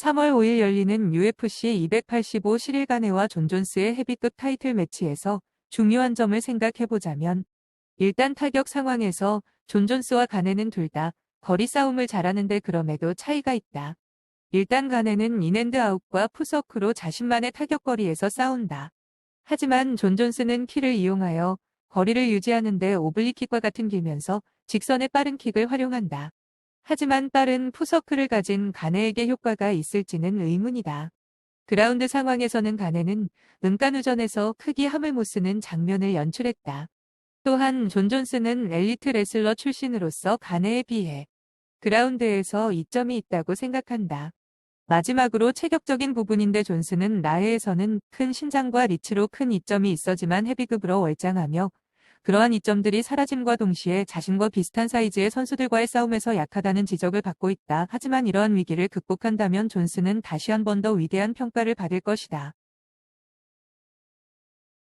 3월 5일 열리는 UFC 285 11간회와 존 존스의 헤비급 타이틀 매치에서 중요한 점을 생각해보자면 일단 타격 상황에서 존 존스와 가네는 둘 다 거리 싸움을 잘하는데 그럼에도 차이가 있다. 일단 가네는 인핸드 아웃과 푸서크로 자신만의 타격거리에서 싸운다. 하지만 존 존스는 키를 이용하여 거리를 유지하는데 오블리킥과 같은 길면서 직선의 빠른 킥을 활용한다. 하지만 빠른 푸서크를 가진 가네에게 효과가 있을지는 의문이다. 그라운드 상황에서는 가네는 은간우전에서 크게 함을 못 쓰는 장면을 연출했다. 또한 존 존스는 엘리트 레슬러 출신으로서 가네에 비해 그라운드에서 이점이 있다고 생각한다. 마지막으로 체격적인 부분인데 존스는 나해에서는 큰 신장과 리치로 큰 이점이 있어지만 헤비급으로 월장하며 그러한 이점들이 사라짐과 동시에 자신과 비슷한 사이즈의 선수들과의 싸움에서 약하다는 지적을 받고 있다. 하지만 이러한 위기를 극복한다면 존스는 다시 한 번 더 위대한 평가를 받을 것이다.